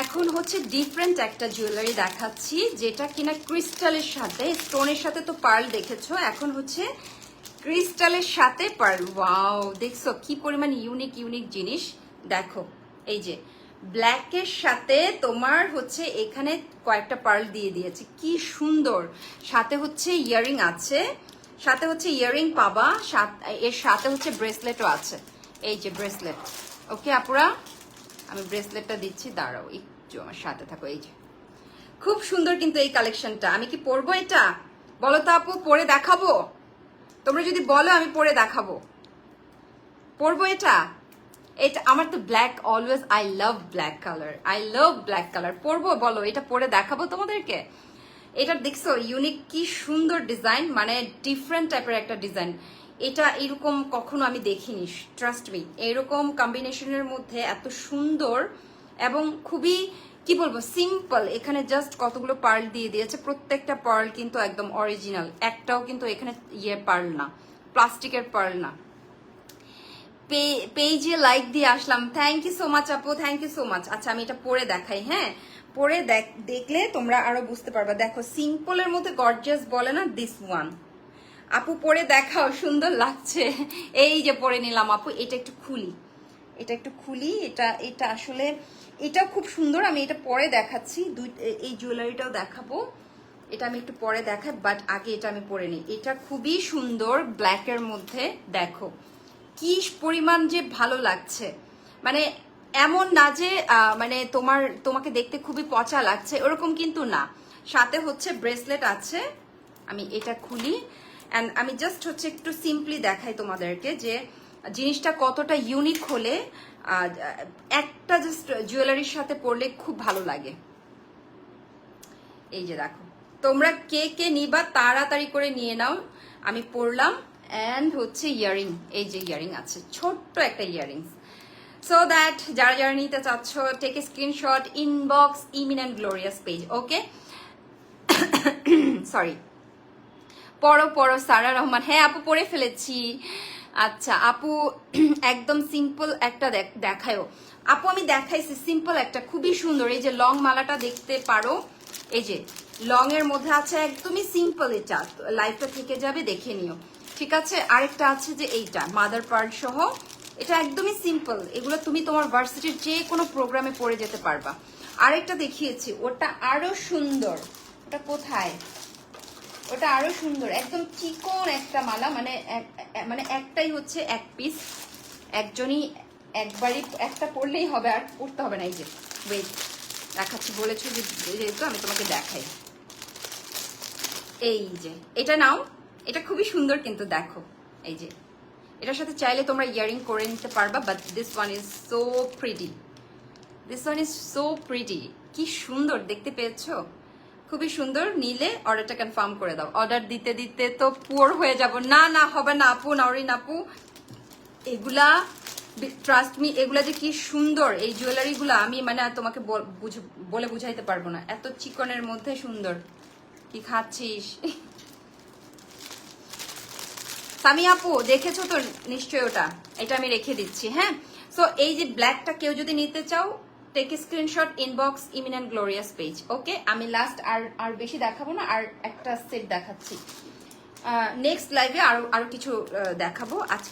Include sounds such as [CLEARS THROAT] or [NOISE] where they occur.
এখন হচ্ছে ডিফারেন্ট একটা জুয়েলারি দেখাচ্ছি, যেটা কিনা ক্রিস্টালের সাথে স্টোনের সাথে তো পার্ল দেখেছ, এখন হচ্ছে ক্রিস্টালের সাথে পার্ল ওয়াও দেখছ কি পরিমাণ ইউনিক ইউনিক জিনিস। দেখো, এই যে ব্ল্যাকের সাথে তোমার হচ্ছে এখানে কয়েকটা পার্ল দিয়ে দিয়েছে। কি সুন্দর। সাথে হচ্ছে ইয়ারিং আছে, সাথে হচ্ছে ইয়ারিং পাবা এর সাথে হচ্ছে ব্রেসলেটও আছে। এই যে ব্রেসলেট ওকে আপুরা? আমি ব্রেসলেটটা দিচ্ছি, দাঁড়াও, একটু আমার সাথে থাকো, এই যে। খুব সুন্দর কিন্তু এই কালেকশনটা আমি কি পরবো এটা? বলো তো আপু, পরে দেখাবো? তোমরা যদি বলো, আমি পরে দেখাবো। পরবো এটা? এটা আমার তো black always I love black colour I love black colour পরবো, বলো, এটা পরে দেখাবো তোমাদেরকে? এটা দেখছ ইউনিক কি সুন্দর ডিজাইন মানে ডিফারেন্ট টাইপের একটা ডিজাইন এটা এরকম কখনো আমি দেখিনি ট্রাস্ট মি এরকম কম্বিনেশনের মধ্যে এত সুন্দর এবং খুবই, কি বলব সিম্পল এখানে জাস্ট কতগুলো পার্ল দিয়ে দিয়েছে, প্রত্যেকটা পার্ল কিন্তু একদম অরিজিনাল একটাও কিন্তু এখানে ইয়ে পার্ল না, প্লাস্টিকের পার্ল না। পেজে লাইক দিয়ে আসলাম। থ্যাংক ইউ সো মাচ আপু থ্যাংক ইউ সো মাচ আচ্ছা আমি এটা পরে দেখাই হ্যাঁ? পরে দেখ- দেখলে তোমরা আরও বুঝতে পারবা। দেখো সিম্পলের মধ্যে গর্জিয়াস বলে না দিস ওয়ান আপু পরে দেখাও, সুন্দর লাগছে। এই যে পরে নিলাম আপু, এটা একটু খুলি। এটা একটু খুলি, এটা এটা আসলে, এটাও খুব সুন্দর, আমি এটা পরে দেখাচ্ছি। দুই, এই জুয়েলারিটাও দেখাবো। এটা আমি একটু পরে দেখাই বাট আগে এটা আমি পরে নিই। এটা খুবই সুন্দর ব্ল্যাকের মধ্যে, দেখো। কি পরিমাণ যে ভালো লাগছে। মানে এমন না যে মানে তোমার, তোমাকে দেখতে খুবই পচা লাগছে, ওরকম কিন্তু না। সাথে হচ্ছে ব্রেসলেট আছে, আমি এটা খুলি। অ্যান্ড আমি জাস্ট হচ্ছে একটু সিম্পলি দেখাই তোমাদেরকে যে জিনিসটা কতটা ইউনিক হলে একটা জাস্ট জুয়েলারির সাথে পরলে খুব ভালো লাগে। এই যে দেখো, তোমরা কে কে নিবা তাড়াতাড়ি করে নিয়ে নাও। আমি পরলাম অ্যান্ড হচ্ছে ইয়ারিং এই যে ইয়ারিং আছে, ছোট্ট একটা ইয়ারিং সো দ্যাট যারা যারা নিতে চাচ্ছ take a screenshot inbox ইমিন and glorious page okay sorry পড়ো পড়ো, সারা রহমান। হ্যাঁ আপু, পড়ে ফেলেছি। আচ্ছা আপু, [CLEARS THROAT] একদম সিম্পল একটা দেখ- দেখায়ও। আপু, আমি দেখাইছি সিম্পল একটা, খুবই সুন্দর। এই যে লং মালাটা দেখতে পারো, এই যে লং এর মধ্যে আছে একদমই সিম্পল এটা। লাইফটা থেকে যাবে, দেখে নিও। ঠিক আছে? আরেকটা আছে যে এইটা মাদার পার্ট সহ। এটা একদমই সিম্পল এগুলো তুমি তোমার ভার্সিটির যে কোনো প্রোগ্রামে পড়ে যেতে পারবা। আরেকটা দেখিয়েছি, ওটা আরও সুন্দর। ওটা কোথায়? ওটা আরও সুন্দর, একদম চিকন একটা মালা মানে মানে একটাই হচ্ছে এক পিস একজনই একবারই, একটা পরলেই হবে, আর পড়তে হবে না, এই যে ওয়েট দেখাচ্ছি, বলেছ যেহেতু আমি তোমাকে দেখাই। এই যে, এটা নাও, এটা খুবই সুন্দর কিন্তু, দেখো, এই যে। এটার সাথে চাইলে তোমরা ইয়ারিং করে নিতে পারবা but this one is so pretty this one is so pretty কি সুন্দর, দেখতে পেয়েছ? খুবই সুন্দর, নিলে অর্ডারটা কনফার্ম করে দাও। অর্ডার দিতে দিতে তো পুয়ার হয়ে যাব। না না, হবে না, আপু নাওরিন আপু। এগুলা ট্রাস্ট মি এগুলা যে কি সুন্দর, এই জুয়েলারি গুলা আমি মানে তোমাকে বল- বুঝ- বলে বুঝাইতে পারব না। এত চিকনের মধ্যে সুন্দর। কি খাচ্ছিস? সামি আপু, দেখেছ তো নিশ্চয়ই ওটা? এটা আমি রেখে দিচ্ছি হ্যাঁ? সো এই যে ব্ল্যাকটা কেউ যদি নিতে চাও টেক স্ক্রিনশট ইনবক্স ইমিন অ্যান্ড গ্লোরিয়াস পেজ ওকে আমি লাস্ট আর আর বেশি দেখাবো না, আর একটা সেট দেখাচ্ছি। নেক্সট লাইভে আরও আরও কিছু দেখাবো। আজকে